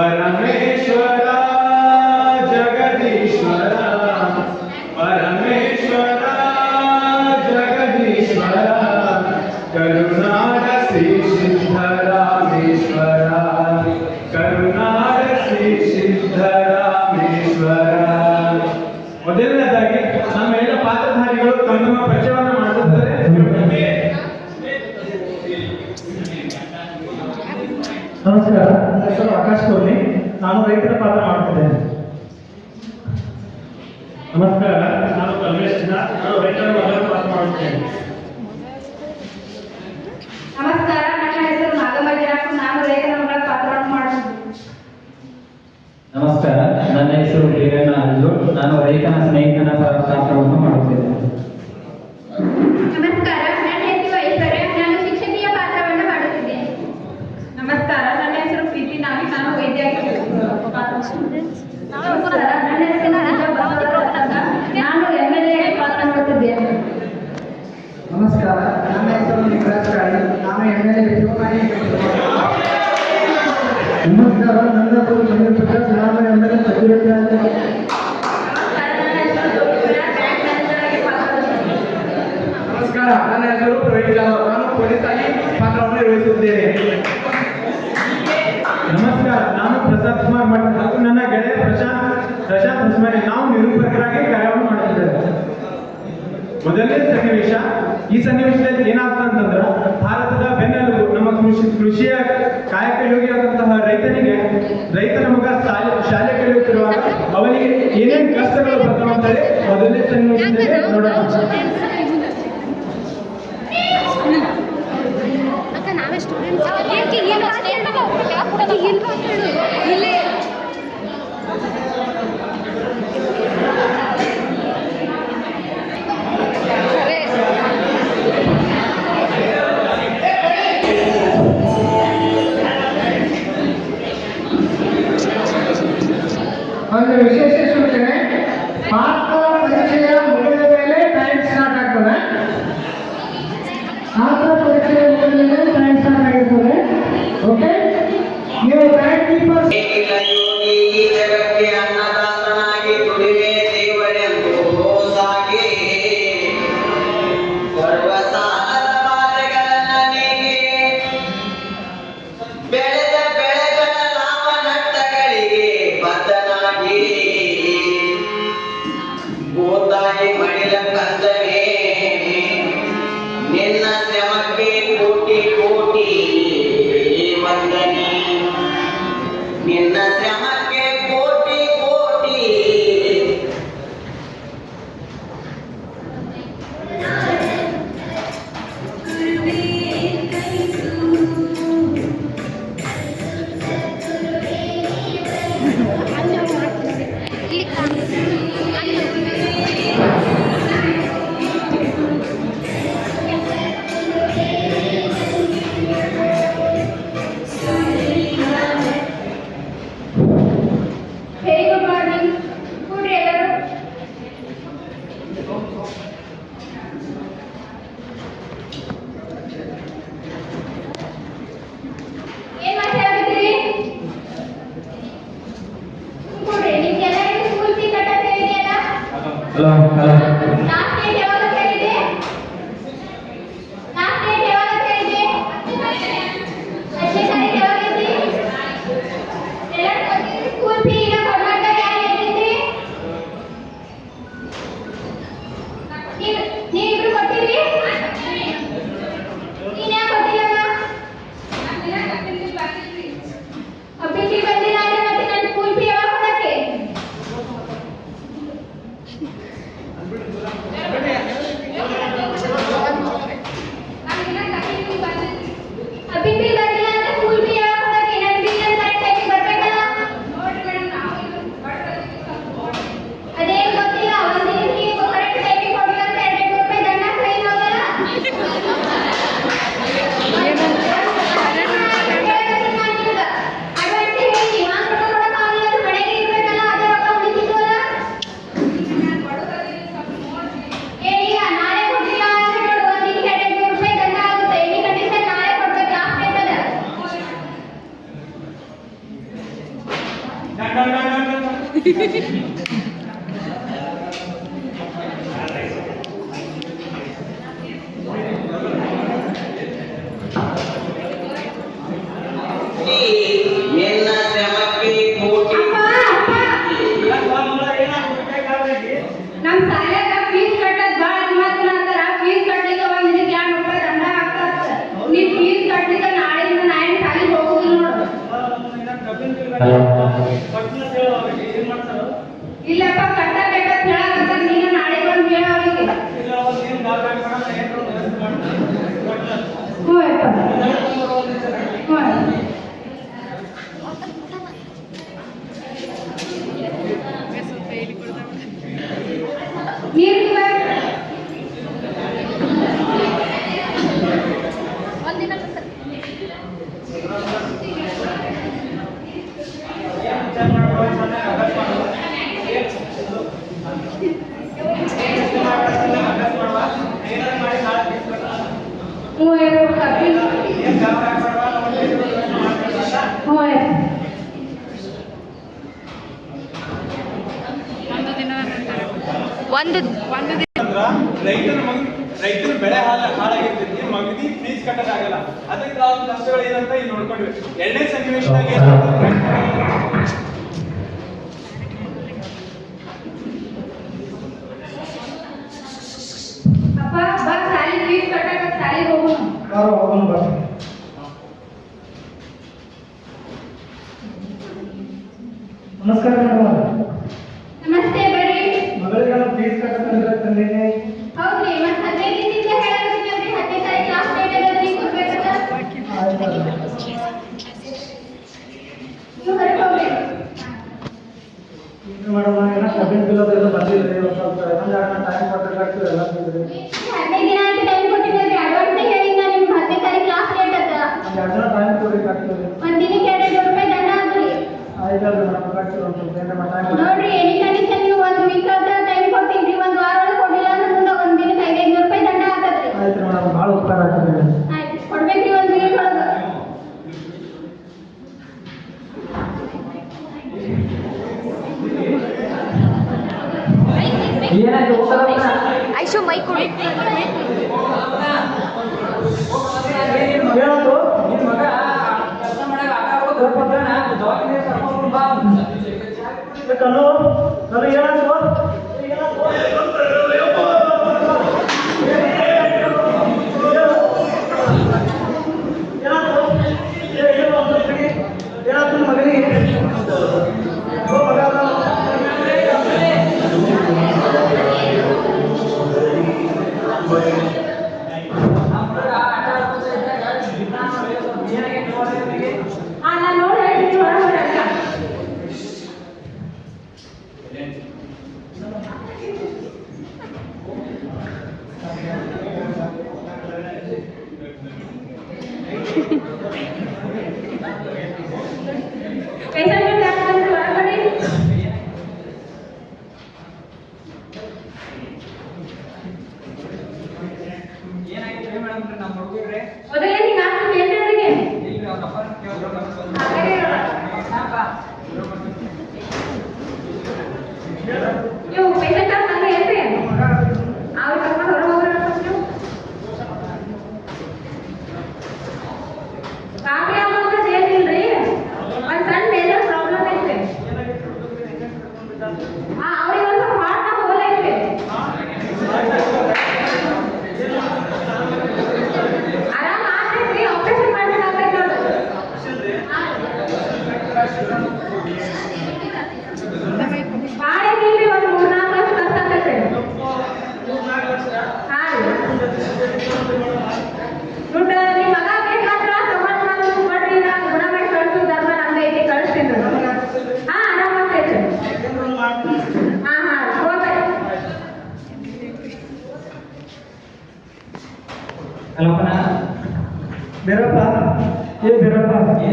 పరమేశ్వర జగదీశ్వర. ನಾನು ರೈತನ ಸ್ನೇಹಿತನ ಸಹ ಶಾಸ್ತ್ರವನ್ನು ಬ್ಯಾಂಕ್ಗಳು ಪ್ರೈವೇಟ್ ಜಾಲರು ನಾನು ಪೊಲೀಸಾಗಿ ಪಾತ್ರವನ್ನು ನಿರ್ವಹಿಸುತ್ತೇನೆ ನಮಸ್ಕಾರ, ನಾನು ಪ್ರಸಾದ್ ಕುಮಾರ್ ಮಠ ಹಾಗೂ ನನ್ನ ಗೆಳೆಯ ಪ್ರಶಾಂತ್ ಪ್ರಶಾಂತ್ ಹುಸ್ಮಾನಿ ನಾವು ನಿರೂಪಕರಾಗಿ ಕಾರ್ಯವನ್ನು ಮಾಡುತ್ತಿದ್ದೇವೆ. ಮೊದಲನೇ ಸನ್ನಿವೇಶ, ಈ ಸನ್ನಿವೇಶದಲ್ಲಿ ಏನಾಗ್ತದೆ ಅಂತಂದ್ರೆ, ಭಾರತದ ಬೆನ್ನೆಲುಬು, ನಮ್ಮ ಕೃಷಿ, ಕೃಷಿಯ ಕಾಯಕ ಯೋಗಿಯಾದಂತಹ ರೈತನಿಗೆ ರೈತನ ಮಗ ಶಾಲೆ ಶಾಲೆ ಕಲಿಯುತ್ತಿರುವಾಗ ಅವನಿಗೆ ಏನೇನು ಕಷ್ಟಗಳು ಹೇಳಿ ಮೊದಲನೇ ಸನ್ನಿವೇಶದಲ್ಲಿ ನೋಡೋಣ. Gracias. কারও অবনবাসী ನೋಡ್ರಿ ಎನಿ ಒಂದು ವೀಕ್ ಟೈಮ್ ಒಂದು ವಾರ ಕೊಡಲಿಲ್ಲ ಮುಂದೆ ಒಂದು ದಿನಕ್ಕೆ ಐದೈದು ರೂಪಾಯಿ ದಂಡ ಆಯ್ತು ಮೇಡಮ್, ಭಾಳ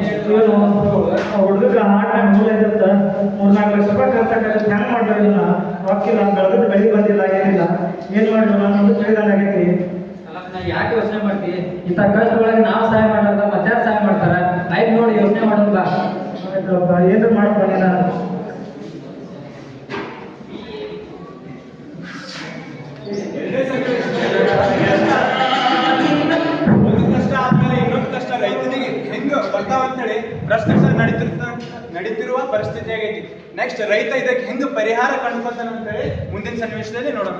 ಕ್ಷೇತ್ರದಲ್ಲಿ ಒಂದೊಂದು ಹುಡುಗ ಆ ಹುಡುಗಕ್ಕೆ ಆಟ ಮೂಲ ಇರುತ್ತೆ ಮೂರು ನಾಲ್ಕು ಲಕ್ಷ ರೂಪಾಯಿ ಖರ್ಚಾಗತ್ತೆ ಹೆಂಗೆ ಮಾಡಿದ್ರು ಇಲ್ಲ ರೊಕ್ಕಿಲ್ಲ ಬೆಳೆದ ಬೆಳಿ ಬಂದಿಲ್ಲ ಏನಿಲ್ಲ. ಏನು ಮಾಡಿದ್ರು ನಾನು ತಿಳಿದಾಗೈತಿ ಯಾಕೆ ಯೋಚನೆ ಮಾಡ್ತೀವಿ ಇಂಥ ಕಷ್ಟಗಳಿಗೆ ನಾವು ಸಹಾಯ ಮಾಡಲ್ಲ ಮತ್ತೆ ಸಹಾಯ ಮಾಡ್ತಾರೆ? ಆಯ್ತು ನೋಡಿ ಯೋಚನೆ ಮಾಡೋದು ಏನಾದ್ರು ಮಾಡ್ಕೊಳ್ಳಿ ನಾನು. ಪ್ರಸ್ತುತ ನಡೀತಿರ್ತ, ನಡೀತಿರುವ ಪರಿಸ್ಥಿತಿ ಆಗೈತಿ. ನೆಕ್ಸ್ಟ್ ರೈತ ಇದಕ್ಕೆ ಹೆಂಗ್ ಪರಿಹಾರ ಕಂಡುಕೊಳ್ತಾನೆ ಅಂತೇಳಿ ಮುಂದಿನ ಸನ್ನಿವೇಶದಲ್ಲಿ ನೋಡೋಣ.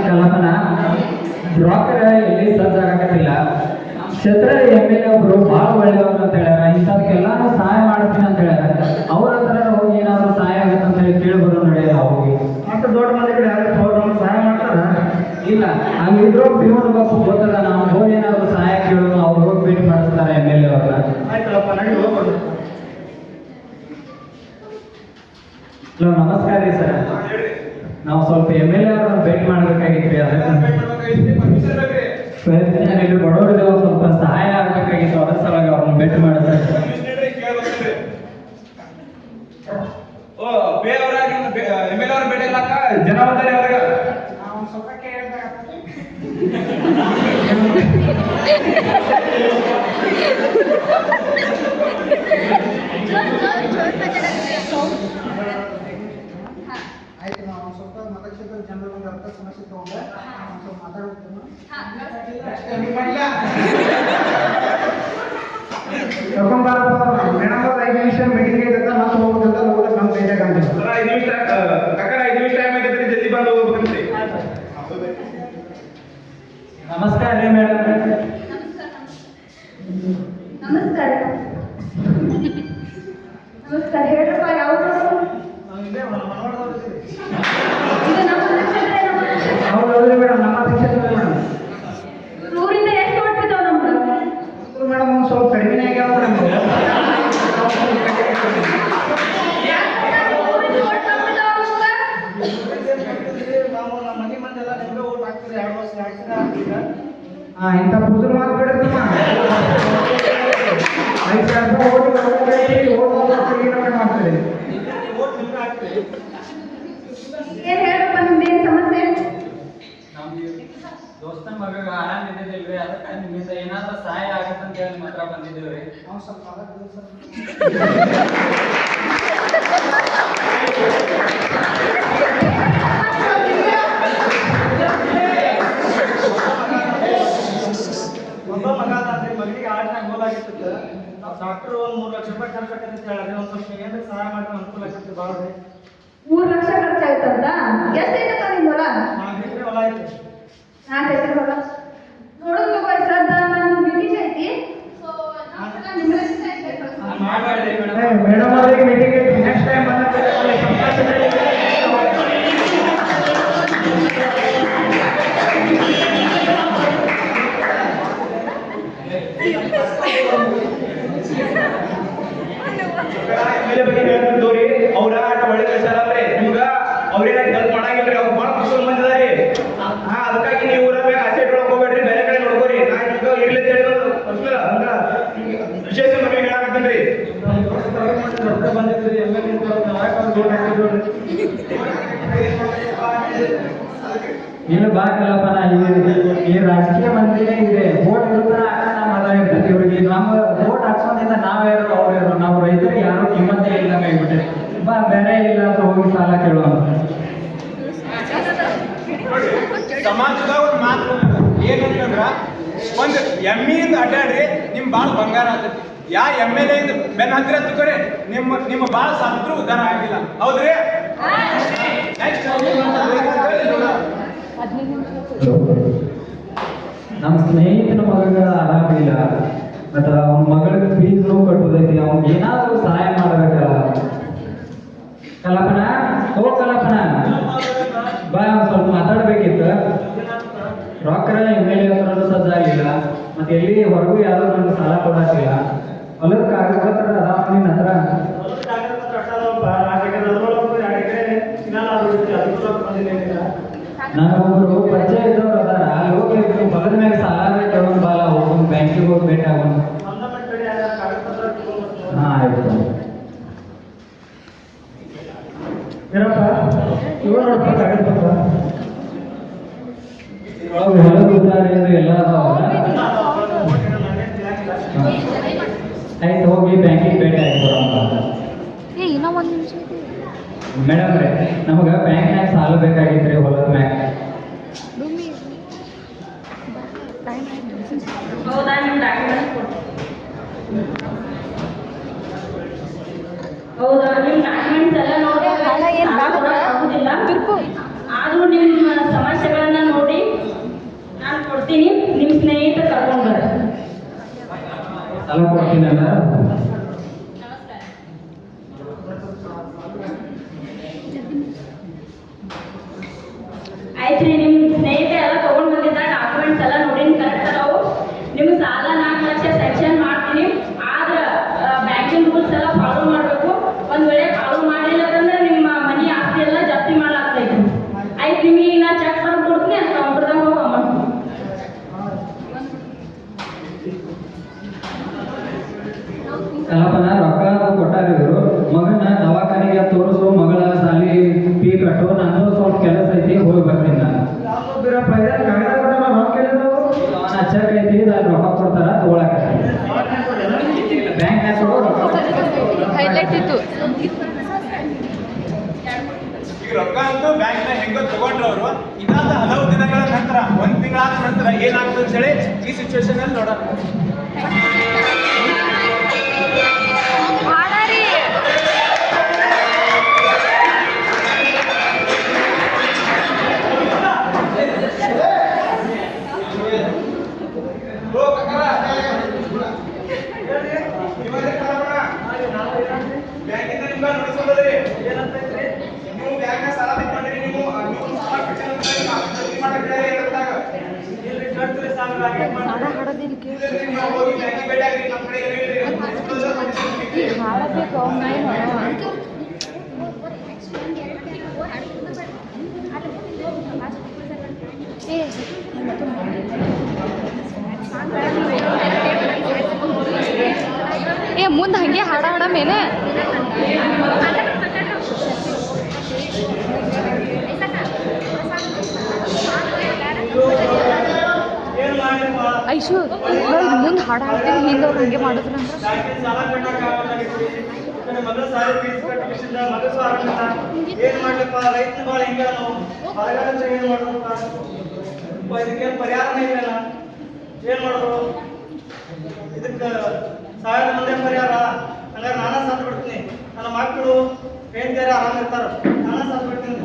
ಕಲ್ಪನ ಬ್ರೋಕರ್ ಎಲ್ಲಿ ಸಜ್ಜಾಗತ್ತಿಲ್ಲ ಕ್ಷೇತ್ರ ಎಂ ಎಲ್ ಎ ಒಬ್ರು ಭಾಳ ಒಳ್ಳೆಯವರು ಅಂತ ಹೇಳ್ಯಾರ ಇಂಥದಕ್ಕೆಲ್ಲಾನು ಸಹಾಯ ಮಾಡ್ತೀನಿ ಅಂತ ಹೇಳ್ಯಾರ ಅವ್ರ ಹತ್ರ ಹೋಗಿ ಏನಾದ್ರು ಸಹಾಯ ಆಗುತ್ತೆ ಅಂತ ಹೇಳಿ ಕೇಳ್ಬರೋ ನಡೆಯಲ್ಲ ಹೋಗಿ ಮತ್ತೆ ದೊಡ್ಡ ಮಂದಿ ಕಡೆ ಯಾರು ಸಹಾಯ ಮಾಡ್ತಾರ ಇಲ್ಲ, ಹಂಗಿದ್ರು ಪಿವನ್ ಬಾಪು ಗೊತ್ತದ ನಾವು ಹೋಗಿ ಏನಾದ್ರು ಸಹಾಯ ಕೇಳೋದು ಅವ್ರು ಹೋಗಿ ಭೇಟಿ ಮಾಡಿಸ್ತಾರೆ ಎಂ ಎಲ್ ಎ ಅವ್ರನ್ನ ಆಯ್ತಲ್ಲಪ್ಪ ನಡಿ ಹೋಗ್ಬೋದು ಹಲೋ ನಮಸ್ಕಾರ ರೀ ಸರ್ ನಾವು ಸ್ವಲ್ಪ ಎಂ ಎಲ್ ಎ ಅವ್ರನ್ನ ಭೇಟಿ ಮಾಡ್ಬೇಕಾಗಿತ್ತು ರೀ ಅದಕ್ಕೆ ಬಡವರಿಗೆ ಸ್ವಲ್ಪ ಸಹಾಯ ಆಗ್ಬೇಕಾಗಿತ್ತು ಅದರ ಸಲುವಾಗಿ ಅವ್ರನ್ನ ಭೇಟಿ ಮಾಡಿದ್ರೆ ಓ ಬೇ ಅವರ ಎಂ ಎಲ್ ಅವ್ರ ಭೇಟಿ ಇಲ್ಲಕ್ಕ ಜನ ಬಂದಾರೆ ಅವ್ರಿಗೆ ಆಯ್ತು ನಾವು ಒಂದ್ ಸ್ವಲ್ಪ ಮತಕ್ಷೇತ್ರದ ಜನರ ಒಂದು ಅರ್ಥ ಸಮಸ್ಯೆ ತಗೊಂಡೆ ಒಂದ್ ಸ್ವಲ್ಪ ಮಾತಾಡ್ತೀನಿ ಕರ್ಕೊಂಬಾರಪ್ಪ ಮೇಡಮ್ ಅವ್ರ ಐದು ನಿಮಿಷ ಮೀಟಿಂಗ್ ಐತೆ ಮತ್ತೆ ಹೋಗ್ಬೇಕಂತ ಹೋಗ್ಬೇಕು ನಮ್ಮ ಕೈಯಾಗ ಅಂತ ಐದು ನಿಮಿಷ ಕಕ್ಕ ಐದು ನಿಮಿಷ ಟೈಮ್ ಆಗೈತೆ ಜಲ್ದಿ ಬಂದು ಹೋಗ್ಬೇಕಂತ್ರಿ ನಮಸ್ಕಾರ ರೀ ಮೇಡಮ್ ನಮಸ್ಕಾರ ನಮಸ್ಕಾರ ಹೇಳ್ರಪ್ಪ ಯಾವ ಇದು ನಮ್ಮ ನಕ್ಷತ್ರ ನಮ್ಮ ನಕ್ಷತ್ರ. ಹೌದು ಹೌದ್ರಿ ಮೇಡಮ್ ನಮ್ಮ ಶಿಕ್ಷಕರು ಮೇಡಮ್ ಊರಿಂದ ಎಷ್ಟು ಹೊಟ್ಟಿದ್ದಾವ ನಮ್ದು ಮೇಡಮ್ ಒಂದು ಸ್ವಲ್ಪ ಕಡಿಮೆ ಆಗ್ಯಾವ ನಮ್ಗೆ ಊರಿಂದ ಒಟ್ಟು ಹೊಟ್ಟಿದ್ದಾವ ನಮ್ಗೆ? ನಾವು ನಮ್ಮ ಮನೆ ಮಂದೆಲ್ಲ ನಿಮ್ಗೆ ಓಟ್ ಹಾಕ್ತೀರಿ ಎರಡು ವರ್ಷ ಹಾಕ್ತೀರಾ ಹಾಕ್ತೀರಾ ಹಾ ಇಂಥ ಪುಸ್ತಕ ಮಾತು ಬಿಡುತ್ತಮ್ಮ ಐದು ಸಾವಿರ ರೂಪಾಯಿ ಓಟ್ ಬರ್ಬೇಕು ಓಟ್ ಏನಪ್ಪ ಮಾಡ್ತೀರಿ ಓಟ್ ನಿಮ್ಗೆ ಹಾಕ್ತೀರಿ ಏನ್ ಹೇಳ್ರಪ್ಪ ನಿಮ್ದೇನ್ ಸಮಸ್ಯೆ ದೋಸ್ತನ ಮಗ ಆರಾಮ್ ಇದ್ದಿದ್ದಿಲ್ರಿ ಅದಕ್ಕೆ ನಿಮ್ಮಿಂದ ಏನಾದ್ರು ಸಹಾಯ ಆಗತ್ತೆ ಅಂತ ಹೇಳಿ ನಿಮ್ಮ ಹತ್ರ ಬಂದಿದ್ದೀವಿ ನಾವು ಸ್ವಲ್ಪ ಮಾತಾಡ್ತೀವಿ ಸರ್. ಒಬ್ಬ ಮಗ ಅದಾನ್ರಿ ಮಗನಿಗೆ ಆಟನಾಗ ಗೋಲ್ ಆಗಿರ್ತದೆ ನಾವು ಡಾಕ್ಟರ್ ಒಂದು ಮೂರು ಲಕ್ಷ ರೂಪಾಯಿ ಖರ್ಚು ಆಕತ್ತೆ ಅಂತ ಹೇಳ್ರಿ ಒಂದು ಸ್ವಲ್ಪ ಏನಾದ್ರು ಸಹಾಯ ಮಾಡಿದ್ರೆ ಅನುಕೂಲ ಆಗ್ತದೆ ಭಾಳ ರೀ ಮೂರ್ ಲಕ್ಷ ಖರ್ಚಾಯ್ತಂತ? ಆಯ್ತಂತ ನಿಮ್ ಹೊಲ? ನಾಲ್ಕು ಎಕರೆ ಹೊಲ ಐತೆ ನಾಲ್ಕು ಎಕರೆ ಹೊಲ ನೋಡೋದು ತಗೋ ಶ್ರದ್ಧಾ ನನ್ನ ಮೀಟಿಂಗ್ ಐತಿ. ಸೊ ಮಾಡಬೇಡ್ರಿ ಮೇಡಮ್. ಅವರಿಗೆ ಮೀಟಿಂಗ್ ಐತಿ ಸಮಾಜದಾಗ ಒಂದು ಮಾತು ಏನಂತಂದ್ರ, ಒಂದು ಎಮ್ಮಿಯಿಂದ ಅಡ್ಡಾಡ್ರಿ, ನಿಮ್ ಬಾಳ ಬಂಗಾರ ಆಗ್ತೈತಿ ಯಾ ಎಂ ಎಲ್ ಎ ಬೆನ್ ಹತ್ತಿರ ತಗೋರಿ ನಿಮ್ಮ ನಿಮ್ಮ ಬಾಳ ಸತ್ರು ಉದ್ಧಾರ ಆಗಿಲ್ಲ. ಹೌದ್ರಿ. ನಮ್ಮ ಸ್ನೇಹಿತನ ಮಗ ಆರಾಮಿಲ್ಲ, ಮತ್ತ ಅವನ ಮಗಳಿಗೆ ಫೀಸ್ ಕಟ್ಟುದೈತಿ ಅವ್ನ್ ಏನಾದ್ರೂ ಸಹಾಯ ಮಾಡ್ಬೇಕಲ್ಲ. ಕಲ್ಪನಾ ಓ ಕಲ್ಪನಾ ಬಾ ಸ್ವಲ್ಪ ಮಾತಾಡ್ಬೇಕಿತ್ತು. ರೊಕ್ಕರ ಎಂ ಎಲ್ ಎ ಹತ್ರನೂ ಸಜ್ಜಾಗಿಲ್ಲ ಮತ್ತೆ ಎಲ್ಲಿ ಹೊರಗೂ ಯಾರು ನನಗೆ ಸಾಲ ಕೊಡಾಕಿಲ್ಲ ಹೊಲದ ಕಾಗದಪತ್ರ ಅದಾವ ನಿನ್ನ ಹತ್ರ. ನನಗೊಬ್ರು ಪರಿಚಯ ಇದ್ದವ್ರು ಅದಾರ. ಅಲ್ಲಿ ಹೋಗಿ ಬಗದ ಮ್ಯಾಗ ಸಾಲ ಬೇಕು ಬಾಲ ಹೋಗೋಣ ಬ್ಯಾಂಕಿಗೆ ಹೋಗಿ ಭೇಟಿ ಆಗೋಣ ಹಾ ಆಯ್ತು. ಏನಪ್ಪ? ಇವ ನೋಡಪ್ಪ ಕಾಗದ ಪತ್ರ. ಇದ್ರೊಳಗೆ ಹೊಲದ ಉದ್ದಾರ ಇದು ಎಲ್ಲ ಅದಾವಲ್ಲ ಆಯ್ತು ಹೋಗಿ ಬ್ಯಾಂಕಿಗೆ ಭೇಟಿ ಆಯ್ತು ಮೇಡಮ್ ರೀ ನಮಗೆ ಬ್ಯಾಂಕ್ನಾಗ ಸಾಲ ಬೇಕಾಗಿತ್ತು ರೀ ಹೊಲದ ಮ್ಯಾಗ ಭೂಮಿ ಟೈಮ್ ಆಯ್ತು ಹೌದಾ ನಿಮ್ಮ ಡಾಕ್ಯುಮೆಂಟ್ಸ್ ಕೊಡಿ ಹೌದಾ ನಿಮ್ಮ ಡಾಕ್ಯುಮೆಂಟ್ಸ್ ಎಲ್ಲ ನೋಡಿ ಹಣ ಏನ್ ಸಾಲ ಕೊಡಕ್ ಆಗುದಿಲ್ಲ ತಿರ್ಕು. ಆದ್ರೂ ನಿಮ್ಮ ಸಮಸ್ಯೆಗಳನ್ನ ನೋಡಿ ನಾನು ಕೊಡ್ತೀನಿ ನಿಮ್ಮ ಸ್ನೇಹಿತ ಕರ್ಕೊಂಡು ಬರ್ರಿ ಸಾಲ ಕೊಡ್ತೀನಲ್ಲ ಆಯ್ತ್ರಿ ನಿಮ್ ಸ್ನೇಹಿತ ಎಲ್ಲ ತಗೊಂಡ್ ಬಂದಿದ್ದ ಡಾಕ್ಯುಮೆಂಟ್ಸ್ ಎಲ್ಲ ನೋಡಿ ಕರೆಕ್ಟ್ ಅದಾವು ನಿಮ್ ಸಾಲ ನಾಲ್ಕು ಲಕ್ಷ ಸ್ಯಾಂಕ್ಷನ್ ಮಾಡ್ತೀನಿ ಆದ್ರ ಬ್ಯಾಂಕಿಂಗ್ ರೂಲ್ಸ್ ಎಲ್ಲ ಫಾಲೋ ಮಾಡ್ಬೇಕು ಒಂದ್ ವೇಳೆ ಫಾಲೋ ಮಾಡಲಿಲ್ಲ ಅಂದ್ರೆ ನಿಮ್ಮ ಮನಿ ಆಸ್ತಿ ಎಲ್ಲ ಜಪ್ತಿ ಮಾಡ್ಲಾಗ್ತೈತಿ ಆಯ್ತು ನಿಮಗೆ ನಾ ಚೆಕ್ ಬರ್ದು ಕೊಡ್ತೀನಿ ಅದು ಕೌಂಟರ್ದಾಗ ಹೋಗಿ ಅಮೌಂಟ್ ಕಲ್ಪನಾ ರೊಕ್ಕ ಅದು ಕೊಟ್ಟಾರ ಇವರು ಮಗನ ದವಾಖಾನೆಗೆ ತೋರಿಸು ಮಗಳ ಸಾಲಿ ಫೀ ಕಟ್ಟು ನಂದು ಸ್ವಲ್ಪ ಕೆಲಸ ಐತಿ ಹೋಗಿ ಬರ್ತೀನಿ ನಾನು ಯಾವ್ದೋ ಬೀರಪ್ಪ ಇದೆ ಕಾಗದ ಕೊಟ್ಟಾರ ರೊಕ್ಕ ಎಲ್ಲಿದಾವು? ಅವನ ಚೆಕ್ ಐತಿ ಅಲ್ಲಿ ರೊಕ್ಕ ಕೊಡ್ತಾರ ತಗೊಳಕ ಬ್ಯಾಂಕ್ನಾಗ ಕೊಡು ರೊಕ್ಕ ಹೈಲೈಟ್ ಇತ್ತು ಈಗ ರೊಕ್ಕ ಅಂತೂ ಬ್ಯಾಂಕ್ನ ಹೆಂಗೋ ತಗೊಂಡ್ರು ಅವರು ಇದಾದ ಹಲವು ದಿನಗಳ ನಂತರ ಒಂದ್ ತಿಂಗಳಾದ ನಂತರ ಏನಾಗ್ತದೆ ಅಂತ ಹೇಳಿ ಈ ಸಿಚುವೇಶನ್ ಅಲ್ಲಿ ನೋಡೋಣ ಹಾಡಾರಿ ಬ್ಯಾಂಕಿಂದ ನಿಮ್ಗೆ ನೋಡಿಸ್ಕೊಂಡ್ರಿ ನೀವು ಬ್ಯಾಂಕ್ನ ಸಾಲ ತಗೊಂಡ್ರಿ ನೀವು ನೀವು ಸಾಲ ಕಟ್ಟಿಲ್ಲ ಅಂತ ಹೇಳಿ ಜಲ್ದಿ ಮಾಡಕ್ ಹೇಳಿ ಹೇಳ್ದಾಗ. ಹಾಡ ಹಾಡೋದಿಲ್ಲ ಕೇಳಿ ನೀವು ಹೋಗಿ ಬ್ಯಾಂಕಿಗೆ ಭೇಟಿ ಆಗ್ರಿ ನಮ್ಮ ಕಡೆ ಇರ್ರಿ. ಹಾಡಬೇಕು ಅವ್ನ ಏ ಏ ಮುಂದೆ ಹಂಗೆ ಹಾಡ ಹಾಡ ಮೇಲೆ ಐಶು ಮುಂದೆ ಹಾಡು ಹಾಡ್ತೀನಿ ಹಿಂದೆ ಅವ್ರು ಹಂಗೆ ಮಾಡಿದ್ರು ಇದಕ್ಕೇನ್ ಪರಿಹಾರನೇ ಇಲ್ಲ ಏನ್ ಮಾಡೋದು ಇದಕ್ಕೆ ಸಾವಿರ ಮುಂದೆ ಪರಿಹಾರ ಹಂಗಾರೆ ನಾನ ಸಾತ್ ಬಿಡ್ತೀನಿ ನನ್ನ ಮಕ್ಕಳು ಹೆಂಡತಿಯರ ಆರಾಮ ಇರ್ತಾರ ನಾನ ಸಾತ್ ಬಿಡ್ತೀನಿ